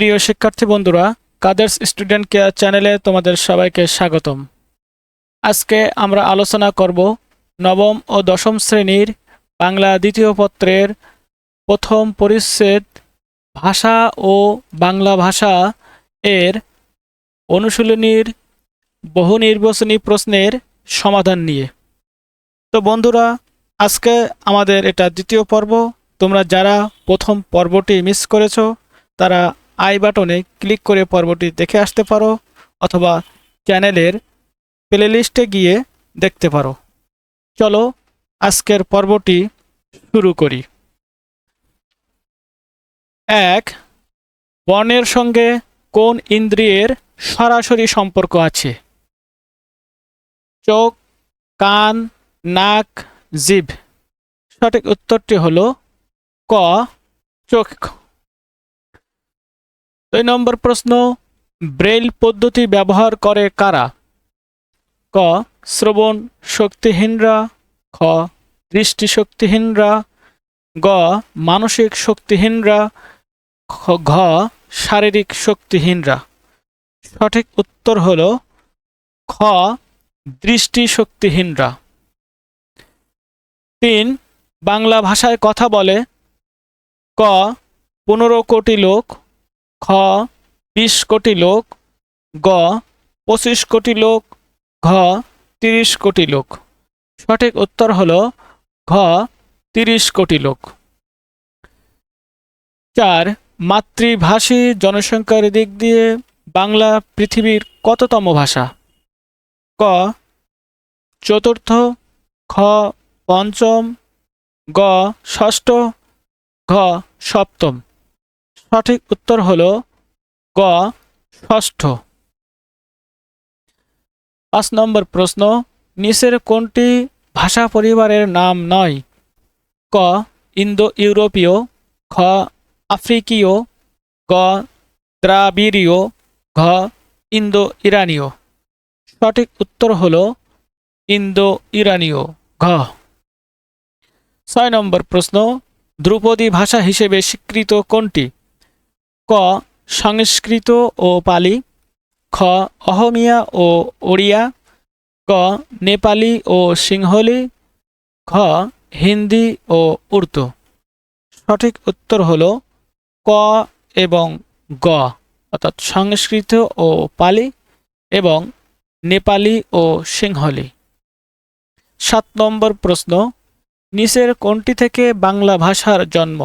প্রিয় শিক্ষার্থী বন্ধুরা, কাদার্স স্টুডেন্ট কেয়ার চ্যানেলে তোমাদের সবাইকে স্বাগতম। আজকে আমরা আলোচনা করব নবম ও দশম শ্রেণির বাংলা দ্বিতীয় পত্রের প্রথম পরিচ্ছেদ ভাষা ও বাংলা ভাষা এর অনুশীলনীর বহু নির্বাচনী প্রশ্নের সমাধান নিয়ে। তো বন্ধুরা, আজকে আমাদের এটা দ্বিতীয় পর্ব। তোমরা যারা প্রথম পর্বটি মিস করেছ, তারা আই বাটনে ক্লিক করে পর্বটি দেখে আসতে পারো অথবা চ্যানেলের প্লেলিস্টে গিয়ে দেখতে পারো। চলো আজকের পর্বটি শুরু করি। এক, বর্ণের সঙ্গে কোন ইন্দ্রিয়ের সরাসরি সম্পর্ক আছে? চোখ, কান, নাক, জিভ। সঠিক উত্তরটি হলো ক চোখ দুই নম্বর প্রশ্ন, ব্রেইল পদ্ধতি ব্যবহার করে কারা? ক, শ্রবণ শক্তিহীনরা, খ দৃষ্টিশক্তিহীনরা গ, মানসিক শক্তিহীনরা ঘ, শারীরিক শক্তিহীনরা। সঠিক উত্তর হল খ দৃষ্টিশক্তিহীনরা তিন, বাংলা ভাষায় কথা বলে ক, পনেরো কোটি লোক খ, বিশ কোটি লোক, গ, পঁচিশ কোটি লোক, ঘ, তিরিশ কোটি লোক। সঠিক উত্তর হল ঘ, তিরিশ কোটি লোক। চার, মাতৃভাষী জনসংখ্যার দিক দিয়ে বাংলা পৃথিবীর কততম ভাষা? ক, চতুর্থ, খ, পঞ্চম, গ, ষষ্ঠ, ঘ, সপ্তম। সঠিক উত্তর হল গ, ষষ্ঠ। পাঁচ নম্বর প্রশ্ন, নিচের কোনটি ভাষা পরিবারের নাম নয়? ক ইন্দো ইউরোপীয় খ, আফ্রিকীয়, গ, দ্রাবিড়ীয়, ঘ ইন্দো ইরানীয় সঠিক উত্তর হল ইন্দো ইরানীয় ঘ। ছয় নম্বর প্রশ্ন, ধ্রুপদী ভাষা হিসেবে স্বীকৃত কোনটি? ক, সংস্কৃত ও পালি, খ, অহমিয়া ও ওড়িয়া, ক, নেপালি ও সিংহলি খ হিন্দি ও উর্দু। সঠিক উত্তর হল ক এবং গ, অর্থাৎ সংস্কৃত ও পালি এবং নেপালি ও সিংহলি। সাত নম্বর প্রশ্ন, নিচের কোনটি থেকে বাংলা ভাষার জন্ম?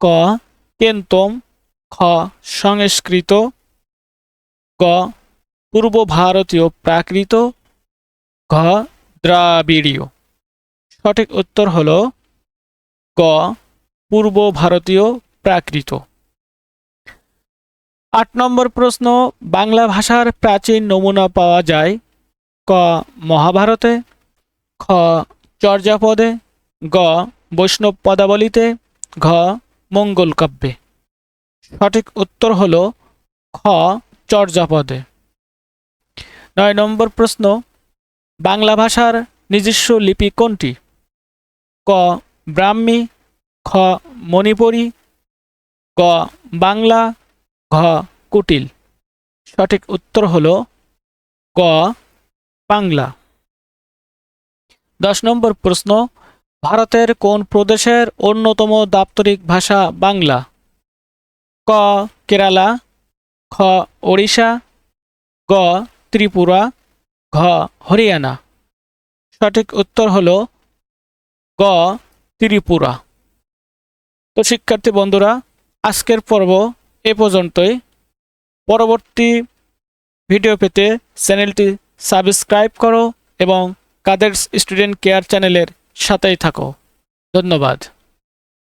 ক কেন্তম খ, সংস্কৃত, গ পূর্ব ভারতীয় প্রাকৃত, ঘ, দ্রাবিড়ীয়। সঠিক উত্তর হল গ পূর্ব ভারতীয় প্রাকৃত। আট নম্বর প্রশ্ন, বাংলা ভাষার প্রাচীন নমুনা পাওয়া যায় ক, মহাভারতে, খ, চর্যাপদে, গ, বৈষ্ণব পদাবলিতে, ঘ মঙ্গল কাব্যে সঠিক উত্তর হল খ চর্যাপদে। নয় নম্বর প্রশ্ন, বাংলা ভাষার নিজস্ব লিপি কোনটি? ক, ব্রাহ্মী, খ, মণিপুরী ক বাংলা, ঘ, কুটিল। সঠিক উত্তর হল ক, বাংলা। দশ নম্বর প্রশ্ন, ভারতের কোন প্রদেশের অন্যতম দাপ্তরিক ভাষা বাংলা? ক, কেরালা, খ, ওড়িশা, গ, ত্রিপুরা, ঘ, হরিয়ানা। সঠিক উত্তর হল গ, ত্রিপুরা। তো শিক্ষার্থী বন্ধুরা, আজকের পর্ব এ পর্যন্তই। পরবর্তী ভিডিও পেতে চ্যানেলটি সাবস্ক্রাইব করো এবং কাদের স্টুডেন্ট কেয়ার চ্যানেলের সাথেই থাকো। ধন্যবাদ।